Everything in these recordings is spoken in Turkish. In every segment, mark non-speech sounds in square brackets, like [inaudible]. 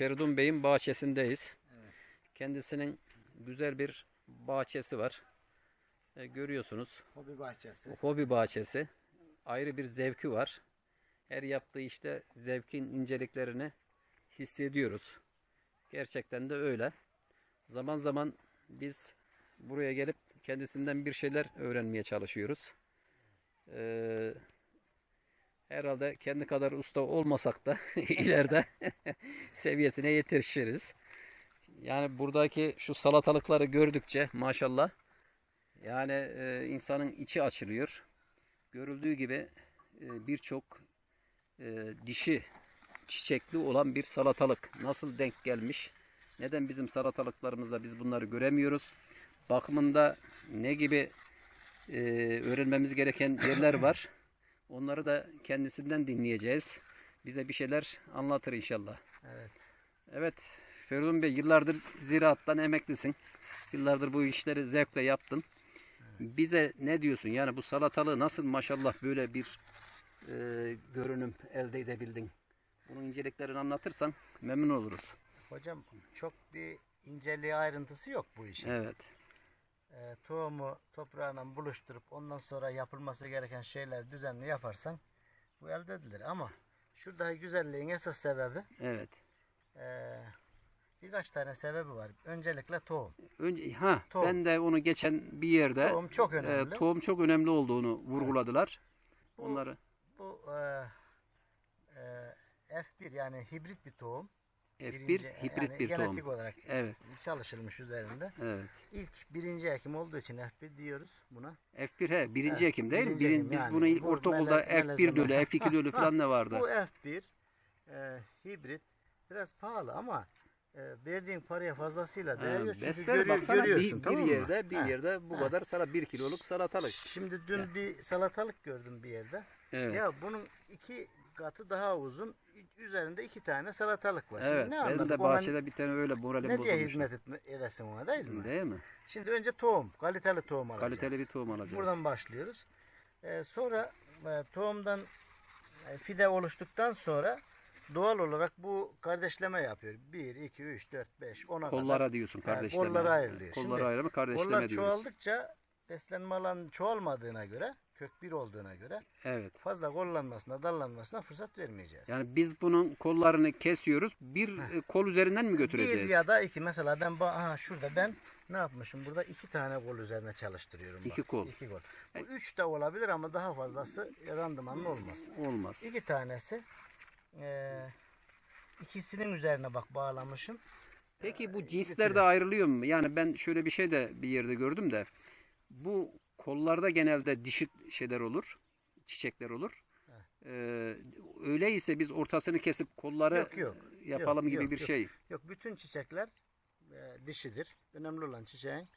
Feridun Bey'in bahçesindeyiz. Kendisinin güzel bir bahçesi var. E, görüyorsunuz. Hobi bahçesi. Hobi bahçesi. Ayrı bir zevki var. Her yaptığı işte zevkin inceliklerini hissediyoruz. Gerçekten de öyle. Zaman zaman biz buraya gelip kendisinden bir şeyler öğrenmeye çalışıyoruz. Ee, herhalde kendi kadar usta olmasak da [laughs] ileride [laughs] seviyesine yetişiriz. Yani buradaki şu salatalıkları gördükçe maşallah yani e, insanın içi açılıyor. Görüldüğü gibi e, birçok e, dişi çiçekli olan bir salatalık nasıl denk gelmiş? Neden bizim salatalıklarımızda biz bunları göremiyoruz? Bakımında ne gibi e, öğrenmemiz gereken yerler var? [laughs] Onları da kendisinden dinleyeceğiz. Bize bir şeyler anlatır inşallah. Evet. Evet Feridun Bey yıllardır ziraattan emeklisin. Yıllardır bu işleri zevkle yaptın. Bize ne diyorsun? Yani bu salatalığı nasıl maşallah böyle bir e, görünüm elde edebildin? Bunun inceliklerini anlatırsan memnun oluruz. Hocam çok bir inceliği ayrıntısı yok bu işin. Evet. Ee, tohumu toprağına buluşturup ondan sonra yapılması gereken şeyler düzenli yaparsan bu elde edilir. Ama şuradaki güzelliğin esas sebebi Evet. ee, birkaç tane sebebi var. Öncelikle tohum. Önce ha Tohum. ben de onu geçen bir yerde Tohum çok önemli. e, tohum çok önemli olduğunu vurguladılar. Bu- Onları Bu ee, ee, F1 yani hibrit bir tohum. F1 Birinci- hibrit yani bir tohum. Genetik olarak Evet. çalışılmış üzerinde. Evet. İlk birinci ekim olduğu için F1 diyoruz buna. F1 he birinci Evet, Ekim değil mi? Birin- Ekim biz yani. bunu ilk ortaokulda mele- F1 melez dölü, zaman. F2 dölü falan ne vardı? Bu F1 e, hibrit biraz pahalı ama e, verdiğin paraya fazlasıyla Ha, değiyor. Çünkü besler görüyor- baksana görüyorsun. bir, tamam bir mı? yerde bir Ha, yerde bu ha. kadar sana bir kiloluk salatalık. Şimdi dün bir salatalık gördüm bir yerde. Evet. Ya bunun iki katı daha uzun. Üzerinde iki tane salatalık var. evet. Şimdi ne Benim de Ona bahçede bir tane öyle moralim ne diye bozulmuş. hizmet etme, edesin ona değil mi? Değil mi? Şimdi önce tohum, kaliteli tohum alacağız. Kaliteli bir tohum alacağız. Buradan başlıyoruz. Ee, sonra e, tohumdan e, fide oluştuktan sonra doğal olarak bu kardeşleme yapıyor. 1, 2, 3, 4, 5, 10'a kadar. Kollara diyorsun kardeşleme. kollara ayrılıyor. Kollara ayrılma kardeşleme Kollar diyoruz. çoğaldıkça beslenme alanı çoğalmadığına göre, kök bir olduğuna göre Evet. fazla kollanmasına, dallanmasına fırsat vermeyeceğiz. Yani biz bunun kollarını kesiyoruz. Bir e, kol üzerinden mi götüreceğiz? Bir ya da iki. Mesela ben aha şurada ben ne yapmışım? Burada iki tane kol üzerine çalıştırıyorum. İki bak. kol. İki kol. Bu üç de olabilir ama daha fazlası randımanlı olmaz. Olmaz. İki tanesi eee ikisinin üzerine bak bağlamışım. Peki bu cinsler de ayrılıyor mu? Yani ben şöyle bir şey de bir yerde gördüm de bu kollarda genelde dişi şeyler olur, çiçekler olur. Ee, öyleyse biz ortasını kesip kolları Yok, yok. yapalım Yok, gibi yok, bir yok. şey. Yok bütün çiçekler eee, dişidir. Önemli olan çiçeğin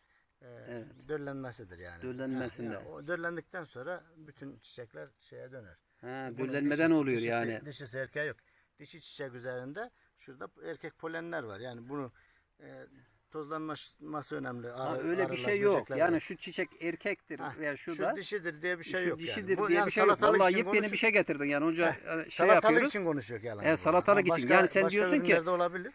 eee, Evet. döllenmesidir yani. Döllenmesinde. Yani o döllendikten sonra bütün çiçekler şeye döner. Ha, Bunun döllenmeden dişisi- oluyor dişisi- yani. Dişisi erkeği yok. Dişi çiçek üzerinde şurada erkek polenler var. Yani bunu e, tozlanması önemli. Ha, Arı- öyle bir şey yok. Yani şu çiçek erkektir Ha, veya şu şurada. dişidir diye bir şey şu yok dişidir yani. Diye yani bir şey yok. için yepyeni bir şey getirdin yani onca Heh, e, şey salatalık yapıyoruz. için konuşuyor yalan. Evet, salatalık için. başka- Yani sen diyorsun ki,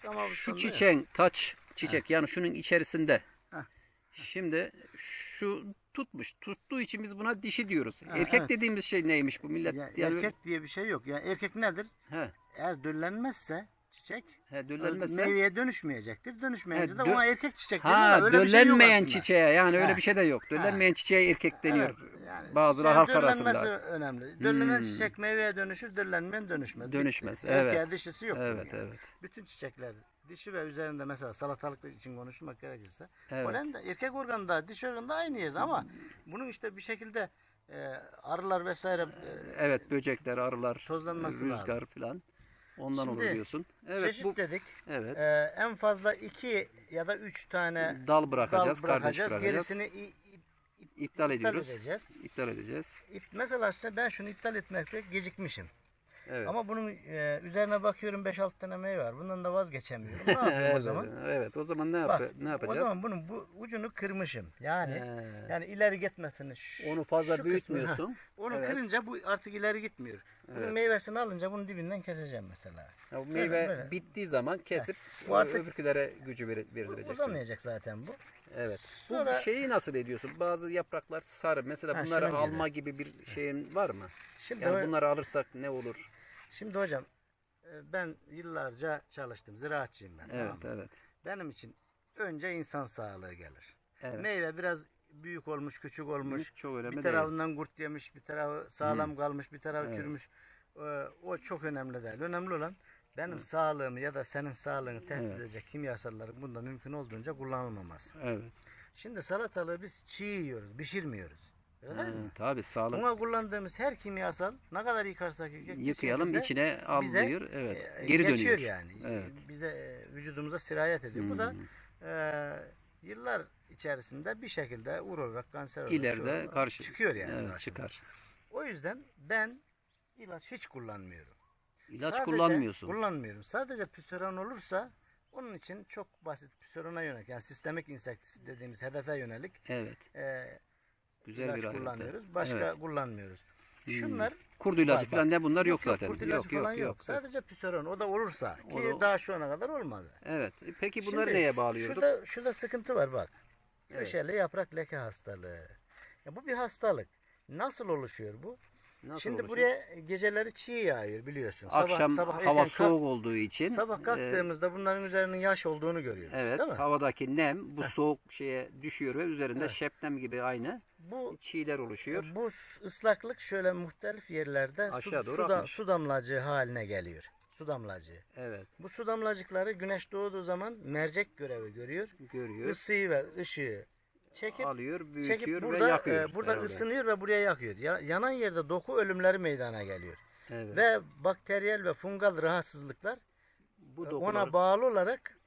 ama Şu çiçeğin taç çiçek yani şunun içerisinde. Heh. Şimdi şu tutmuş. Tuttuğu için biz buna dişi diyoruz. Ha, Erkek evet. dediğimiz şey neymiş bu millet? Ya, yani, erkek diye bir şey yok. Yani erkek nedir? he, Eğer döllenmezse çiçek he, döllenmezse. meyveye dönüşmeyecektir. Dönüşmeyince He, de dö- ona erkek çiçek Ha deniyor da öyle bir şey yok döllenmeyen aslında. çiçeğe yani öyle Ha. bir şey de yok. Döllenmeyen çiçeğe erkek deniyor. Yani Bazıları çiçeğin halk döllenmesi arasında. önemli. Döllenen Hmm. çiçek meyveye dönüşür, döllenmeyen dönüşmez. Dönüşmez, Bitti. evet. Erkeğe dişisi yok. bunun Evet yani. evet. Bütün çiçekler dişi ve üzerinde mesela salatalık için konuşmak gerekirse Evet. polen de erkek organında dişi organında aynı yerde ama bunun işte bir şekilde e, arılar vesaire e, Evet böcekler, arılar, Tozlanması rüzgar falan. Ondan Şimdi, olur diyorsun. Evet çeşit bu dedik. evet. E, en fazla iki ya da üç tane Dal bırakacağız, dal kardeş bırakacağız. bırakacağız. Gerisini i- İptal iptal ediyoruz. edeceğiz. İptal edeceğiz. Mesela işte ben şunu iptal etmekte gecikmişim. Evet. Ama bunun e, üzerine bakıyorum 5-6 tane meyve var. Bundan da vazgeçemiyorum. Ne [laughs] yapayım evet, o zaman? evet. O zaman ne, Bak, yap ne yapacağız? O zaman bunun bu ucunu kırmışım. Yani He. yani ileri gitmesini. Onu fazla büyütmüyorsun. kısmı, ha, onu Evet. kırınca bu artık ileri gitmiyor. Bunun Evet. meyvesini alınca bunun dibinden keseceğim mesela. Ya bu Böyle, meyve böyle. bittiği zaman kesip Bu artık- öbürkülere gücü ver- verdireceksin. uzamayacak zaten bu. Evet. Sonra- Bu şeyi nasıl ediyorsun? Bazı yapraklar sarı. Mesela Ha, bunları alma gibi bir şeyin var mı? Şimdi Yani bunları alırsak ne olur? Şimdi hocam e, ben yıllarca çalıştım. Ziraatçıyım ben. Evet, tamam mı? evet. Benim için önce insan sağlığı gelir. Evet. Meyve biraz büyük olmuş, küçük olmuş. Çok önemli bir değil. tarafından kurt yemiş, bir tarafı sağlam kalmış, bir tarafı Evet. çürümüş. Ee, O çok önemli değil. Önemli olan benim sağlığımı ya da senin sağlığını tehdit Evet. edecek kimyasalların bunda mümkün olduğunca kullanılmaması. Evet. Şimdi salatalığı biz çiğ yiyoruz, pişirmiyoruz. Öyle değil mi? Tabii sağlık. Buna kullandığımız her kimyasal ne kadar yıkarsak yıkayalım, Yıkayalım içine bize, alıyor. Evet. e, Geri geçiyor dönüyor. yani. Evet. Bize e, vücudumuza sirayet ediyor. Bu da Hmm. e, yıllar içerisinde bir şekilde uğur olarak kanser olarak İleride şu- karşı çıkıyor yani. Evet, çıkar. O yüzden ben ilaç hiç kullanmıyorum. İlaç Sadece kullanmıyorsun. Kullanmıyorum. Sadece püseron olursa onun için çok basit püserona yönelik yani sistemik insektisit dediğimiz hedefe yönelik Evet. e, Güzel ilaç bir kullanıyoruz. Başka Evet. kullanmıyoruz. Şunlar Kurdu ilacı Var, falan ne bunlar yok, yok, zaten. kurt ilacı Yok falan yok. yok. Sadece püseron o da olursa ki O da- daha şu ana kadar olmadı. Evet. E Peki bunları Şimdi neye bağlıyorduk? Şurada, şurada sıkıntı var bak. Köşeli yaprak leke hastalığı. Ya bu bir hastalık. Nasıl oluşuyor bu? Nasıl Şimdi oluşuyor? buraya geceleri çiğ yağıyor biliyorsun. Akşam sabah hava erken kalk- soğuk olduğu için Sabah e, kalktığımızda bunların üzerinin yaş olduğunu görüyoruz. evet Değil mi? havadaki nem bu soğuk şeye düşüyor ve üzerinde Evet. şebnem gibi aynı Bu çiğler oluşuyor. bu ıslaklık şöyle muhtelif yerlerde su, Aşağı su, da- akmış. su damlacığı haline geliyor. Su damlacığı. Evet. Bu su damlacıkları güneş doğduğu zaman mercek görevi görüyor. Görüyor. Isıyı ve ışığı çekip alıyor, çekip büyütüyor ve burada yakıyor. e, burada herhalde. ısınıyor ve buraya yakıyor. Ya, yanan yerde doku ölümleri meydana geliyor. Evet. Ve bakteriyel ve fungal rahatsızlıklar bu e, dokular ona bağlı olarak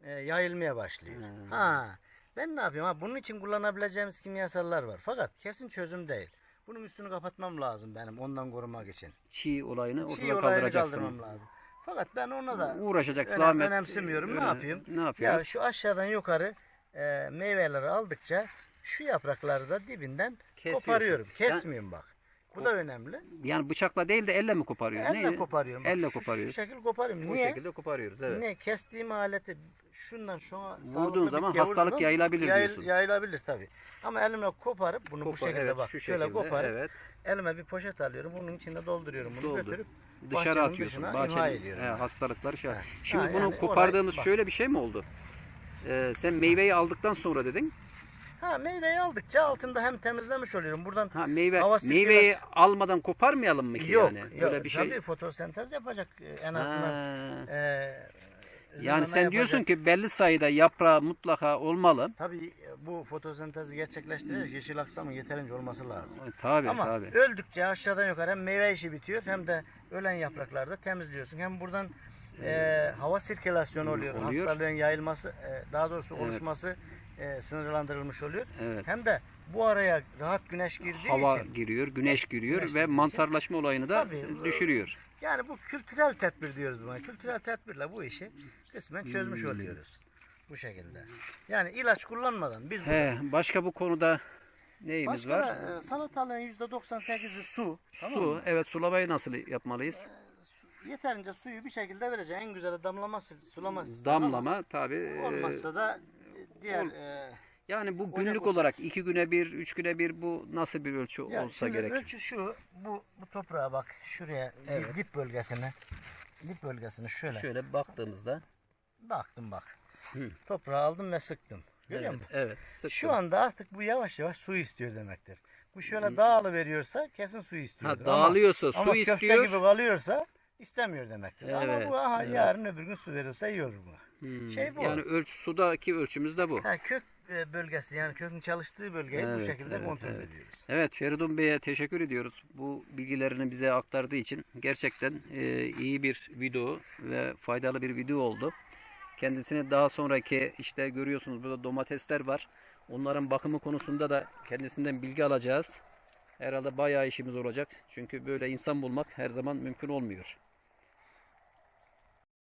e, yayılmaya başlıyor. Hmm. Ha. Ben ne yapayım? Ha, bunun için kullanabileceğimiz kimyasallar var. Fakat kesin çözüm değil. Bunun üstünü kapatmam lazım benim ondan korumak için. çiğ olayını Çiğ ortadan olayını kaldıracaksın. kaldırmam lazım. Fakat ben ona da Uğraşacak önem- zahmet. önemsemiyorum. öyle- ne yapayım? Ne Ya yapıyoruz? şu aşağıdan yukarı e, meyveleri aldıkça şu yaprakları da dibinden koparıyorum. Yani- Kesmiyorum bak. Bu da önemli. Yani bıçakla değil de elle mi koparıyorsun? Elle Ne? koparıyorum. Bak, Elle şu- koparıyoruz. Şu şekil koparıyorum. Bu Niye? şekilde koparıyoruz evet. Ne kestiğim aleti şundan şuna Vurduğun zaman hastalık vurdum, yayılabilir yayıl- diyorsun. Yayılabilir tabii. Ama elimle koparıp bunu bu Kopar, şekilde evet, bak şu şöyle şekilde, koparıp evet. elime bir poşet alıyorum. Bunun içinde dolduruyorum bunu Doldur. götürüp Dışarı bahçenin atıyorsun. dışına imha ediyorum. he, hastalıkları şey. Şimdi Ha, bunu yani kopardığımız orayı- bak. şöyle bir şey mi oldu? Ee, sen meyveyi aldıktan sonra dedin. Ha meyveyi aldıkça altında hem temizlemiş oluyorum. Buradan Ha meyve Hava meyveyi sirkülasyon- almadan koparmayalım mı ki yok. yani? yok. Böyle bir şey. Tabii fotosentez yapacak e, en azından. Ha. e, Yani sen diyorsun yapacak. ki belli sayıda yaprağı mutlaka olmalı. Tabii e, bu fotosentezi gerçekleştirecek yeşil aksamın yeterince olması lazım. Tabii Ama tabii. öldükçe aşağıdan yukarı hem meyve işi bitiyor hem de ölen yapraklarda temizliyorsun. Hem buradan e, hava sirkülasyonu oluyor. Oluyor. Hastalığın yayılması, e, daha doğrusu oluşması e, sınırlandırılmış oluyor. Evet. Hem de bu araya rahat güneş girdiği Hava için giriyor, güneş giriyor Güneş ve girdiği için- mantarlaşma olayını da Tabii, düşürüyor. Yani bu kültürel tedbir diyoruz buna. Kültürel tedbirle bu işi kısmen çözmüş Hmm. oluyoruz. Bu şekilde. Yani ilaç kullanmadan biz He, başka bu konuda neyimiz Başka var? da e, salatalığın %98'i su. Tamam Su. mı? Evet, sulamayı nasıl yapmalıyız? Yeterince suyu bir şekilde vereceksin. En güzeli damlama sil- sulama sistemi ama Damlama tabii. e, Olmazsa da e, diğer e, Yani bu Ocak günlük olsun. olarak iki güne bir, üç güne bir bu nasıl bir ölçü ya olsa şimdi gerek? ölçü şu. Bu bu toprağa bak. Şuraya Evet. dip bölgesine dip bölgesine şöyle Şöyle baktığımızda. baktım bak. Hı. Toprağı aldım ve sıktım. Görüyor Evet, musun? evet. sıktım. Şu anda artık bu yavaş yavaş su istiyor demektir. Bu şöyle dağılı veriyorsa kesin su istiyor. Ha, dağılıyorsa su ama köfte istiyor. gibi kalıyorsa istemiyor demektir. Ama Evet, bu aha, evet. yarın öbür gün su verirse yiyor bu. Hmm, Şey bu. Yani ölçü, sudaki ölçümüz de bu. Ha, kök bölgesi yani kökün çalıştığı bölgeyi bu Evet, şekilde evet, kontrol evet. ediyoruz. Evet Feridun Bey'e teşekkür ediyoruz. Bu bilgilerini bize aktardığı için gerçekten e, iyi bir video ve faydalı bir video oldu. Kendisini daha sonraki işte görüyorsunuz burada domatesler var. Onların bakımı konusunda da kendisinden bilgi alacağız. Herhalde bayağı işimiz olacak. Çünkü böyle insan bulmak her zaman mümkün olmuyor.